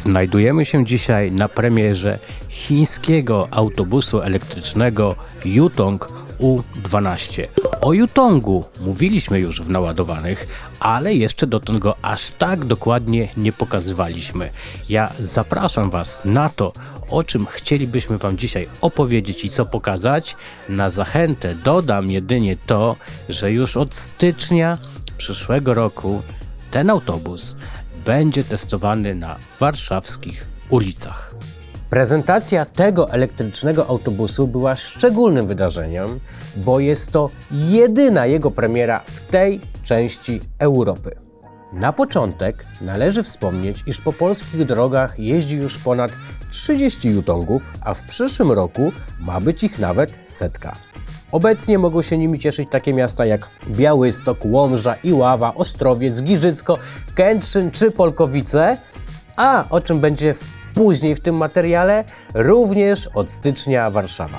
Znajdujemy się dzisiaj na premierze chińskiego autobusu elektrycznego Yutong U12. O Yutongu mówiliśmy już w naładowanych, ale jeszcze dotąd go aż tak dokładnie nie pokazywaliśmy. Ja zapraszam Was na to, o czym chcielibyśmy Wam dzisiaj opowiedzieć i co pokazać. Na zachętę dodam jedynie to, że już od stycznia przyszłego roku ten autobus będzie testowany na warszawskich ulicach. Prezentacja tego elektrycznego autobusu była szczególnym wydarzeniem, bo jest to jedyna jego premiera w tej części Europy. Na początek należy wspomnieć, iż po polskich drogach jeździ już ponad 30 jutongów, a w przyszłym roku ma być ich nawet setka. Obecnie mogą się nimi cieszyć takie miasta jak Białystok, Łomża, Iława, Ostrowiec, Giżycko, Kętrzyn czy Polkowice, a o czym będzie później w tym materiale, również od stycznia Warszawa.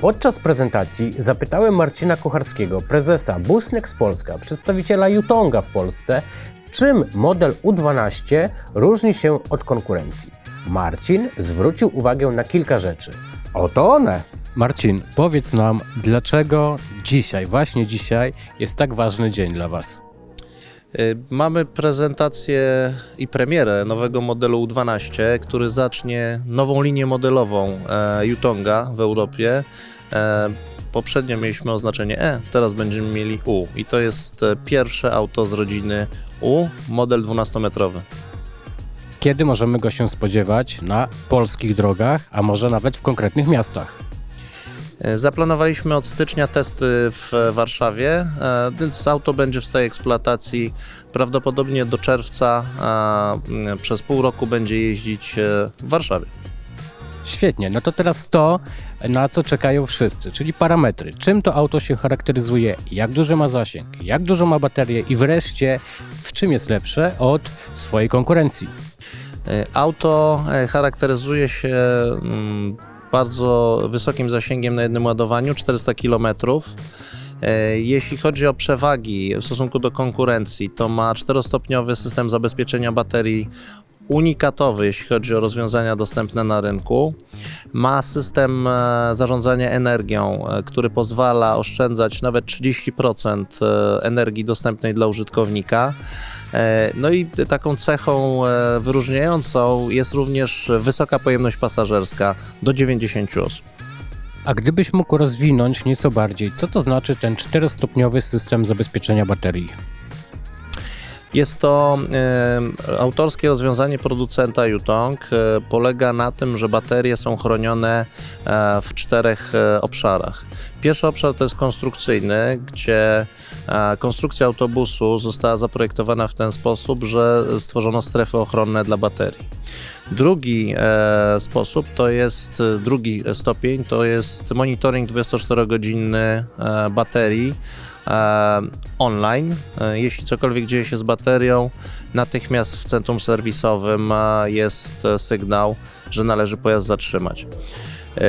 Podczas prezentacji zapytałem Marcina Kucharskiego, prezesa Busnex Polska, przedstawiciela Yutonga w Polsce, czym model U12 różni się od konkurencji. Marcin zwrócił uwagę na kilka rzeczy. Oto one! Marcin, powiedz nam, dlaczego dzisiaj, właśnie dzisiaj, jest tak ważny dzień dla Was? Y, Mamy prezentację i premierę nowego modelu U12, który zacznie nową linię modelową e, Yutonga w Europie. E, poprzednio mieliśmy oznaczenie E, teraz będziemy mieli U i to jest e, pierwsze auto z rodziny U, model 12-metrowy. Kiedy możemy go się spodziewać na polskich drogach, a może nawet w konkretnych miastach? E, Zaplanowaliśmy od stycznia testy w Warszawie, e, więc auto będzie w stałej eksploatacji prawdopodobnie do czerwca. a, Przez pół roku będzie jeździć e, w Warszawie. Świetnie, no to teraz to, na co czekają wszyscy, czyli parametry. Czym to auto się charakteryzuje, jak duży ma zasięg, jak dużo ma baterię i wreszcie w czym jest lepsze od swojej konkurencji. Auto charakteryzuje się mm, bardzo wysokim zasięgiem na jednym ładowaniu 400 km. Jeśli chodzi o przewagi w stosunku do konkurencji, to ma czterostopniowy system zabezpieczenia baterii unikatowy, jeśli chodzi o rozwiązania dostępne na rynku. Ma system e, zarządzania energią, e, który pozwala oszczędzać nawet 30% e, energii dostępnej dla użytkownika. No i taką cechą wyróżniającą jest również wysoka pojemność pasażerska do 90 osób. A gdybyś mógł rozwinąć nieco bardziej, co to znaczy ten czterostopniowy system zabezpieczenia baterii? Jest to e, autorskie rozwiązanie producenta Yutong. E, polega na tym, że baterie są chronione e, w czterech e, obszarach. Pierwszy obszar to jest konstrukcyjny, gdzie e, konstrukcja autobusu została zaprojektowana w ten sposób, że stworzono strefy ochronne dla baterii. Drugi e, sposób to jest, drugi stopień to jest monitoring 24-godzinny e, baterii online. E, jeśli cokolwiek dzieje się z baterią, natychmiast w centrum serwisowym e, jest e, sygnał, że należy pojazd zatrzymać. E,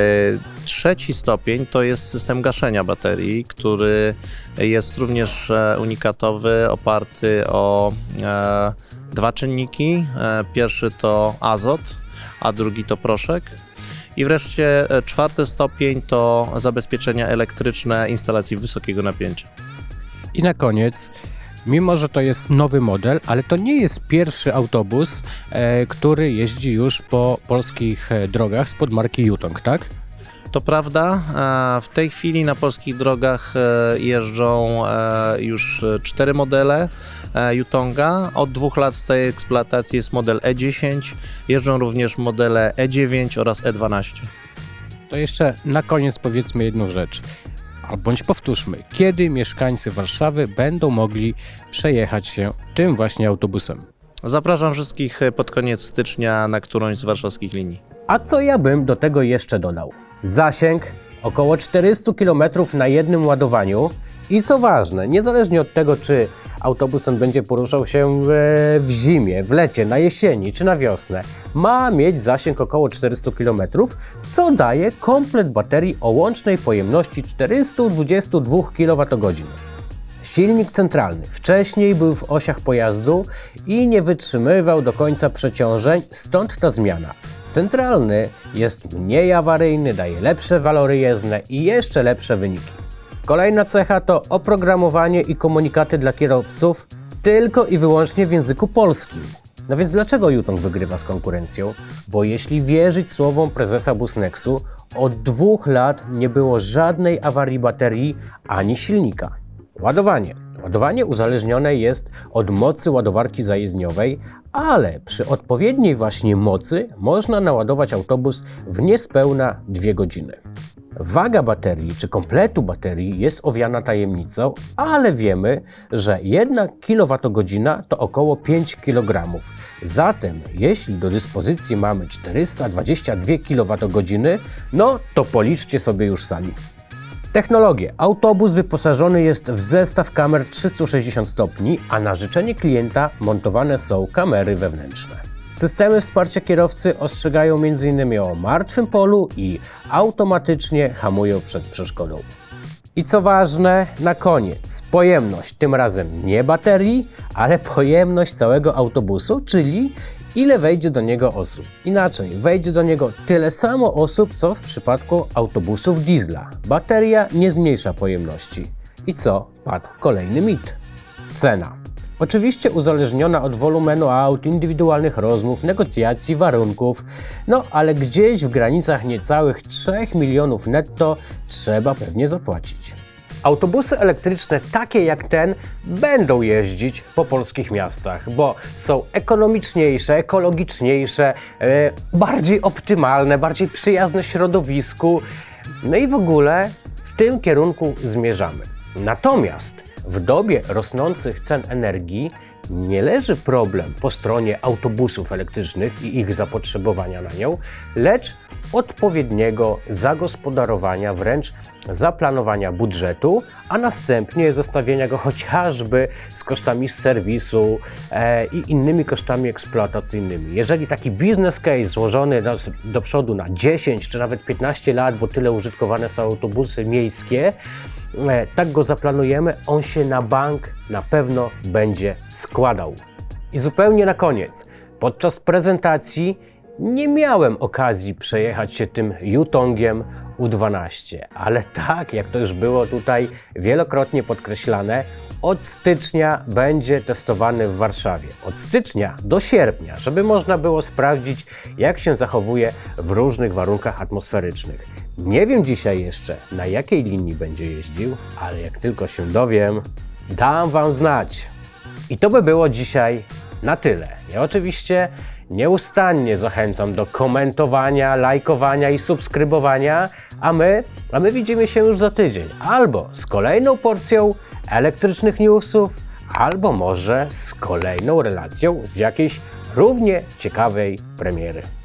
Trzeci stopień to jest system gaszenia baterii, który jest również e, unikatowy, oparty o e, dwa czynniki. E, Pierwszy to azot, a drugi to proszek. I wreszcie e, czwarty stopień to zabezpieczenia elektryczne instalacji wysokiego napięcia. I na koniec, mimo że to jest nowy model, ale to nie jest pierwszy autobus, e, który jeździ już po polskich e, drogach spod marki Yutong, tak? To prawda, e, w tej chwili na polskich drogach e, jeżdżą już cztery modele Yutonga. Od dwóch lat w stałej eksploatacji jest model E10, jeżdżą również modele E9 oraz E E12. To jeszcze na koniec powiedzmy jedną rzecz. A bądź powtórzmy, kiedy mieszkańcy Warszawy będą mogli przejechać się tym właśnie autobusem? Zapraszam wszystkich e, pod koniec stycznia na którąś z warszawskich linii. A co ja bym do tego jeszcze dodał? Zasięg około 400 km na jednym ładowaniu i co ważne, niezależnie od tego, czy autobusem będzie poruszał się e, w zimie, w lecie, na jesieni czy na wiosnę, ma mieć zasięg około 400 km, co daje komplet baterii o łącznej pojemności 422 kWh. Silnik centralny wcześniej był w osiach pojazdu i nie wytrzymywał do końca przeciążeń, stąd ta zmiana. Centralny jest mniej awaryjny, daje lepsze walory jezdne i jeszcze lepsze wyniki. Kolejna cecha to oprogramowanie i komunikaty dla kierowców tylko i wyłącznie w języku polskim. No więc dlaczego Yutong wygrywa z konkurencją? Bo jeśli wierzyć słowom prezesa Busnexu, od dwóch lat nie było żadnej awarii baterii ani silnika. Ładowanie. Ładowanie uzależnione jest od mocy ładowarki zajezdniowej, ale przy odpowiedniej właśnie mocy można naładować autobus w niespełna 2 godziny. Waga baterii czy kompletu baterii jest owiana tajemnicą, ale wiemy, że 1 kWh to około 5 kg. Zatem, jeśli do dyspozycji mamy 422 kWh, no to policzcie sobie już sami. Technologie. Autobus wyposażony jest w zestaw kamer 360 stopni, a na życzenie klienta montowane są kamery wewnętrzne. Systemy wsparcia kierowcy ostrzegają m.in. o martwym polu i automatycznie hamują przed przeszkodą. I co ważne, na koniec pojemność, tym razem nie baterii, ale pojemność całego autobusu, czyli ile wejdzie do niego osób. Inaczej, wejdzie do niego tyle samo osób, co w przypadku autobusów diesla. Bateria nie zmniejsza pojemności. I co? Padł kolejny mit. Cena. Oczywiście uzależniona od wolumenu aut, indywidualnych rozmów, negocjacji, warunków, no ale gdzieś w granicach niecałych 3 milionów netto trzeba pewnie zapłacić. Autobusy elektryczne takie jak ten będą jeździć po polskich miastach, bo są ekonomiczniejsze, ekologiczniejsze, e, bardziej optymalne, bardziej przyjazne środowisku. No i w ogóle w tym kierunku zmierzamy. Natomiast w dobie rosnących cen energii nie leży problem po stronie autobusów elektrycznych i ich zapotrzebowania na nią, lecz odpowiedniego zagospodarowania, wręcz zaplanowania budżetu, a następnie zestawienia go chociażby z kosztami serwisu e, i innymi kosztami eksploatacyjnymi. Jeżeli taki business case złożony nas do przodu na 10 czy nawet 15 lat, bo tyle użytkowane są autobusy miejskie, tak go zaplanujemy, on się na bank na pewno będzie składał. I zupełnie na koniec, podczas prezentacji nie miałem okazji przejechać się tym Yutongiem U12, ale tak, jak to już było tutaj wielokrotnie podkreślane, od stycznia będzie testowany w Warszawie. Od stycznia do sierpnia, żeby można było sprawdzić, jak się zachowuje w różnych warunkach atmosferycznych. Nie wiem dzisiaj jeszcze, na jakiej linii będzie jeździł, ale jak tylko się dowiem, dam Wam znać. I to by było dzisiaj na tyle. Ja oczywiście nieustannie zachęcam do komentowania, lajkowania i subskrybowania, a my, a my widzimy się już za tydzień. Albo z kolejną porcją elektrycznych newsów, albo może z kolejną relacją z jakiejś równie ciekawej premiery.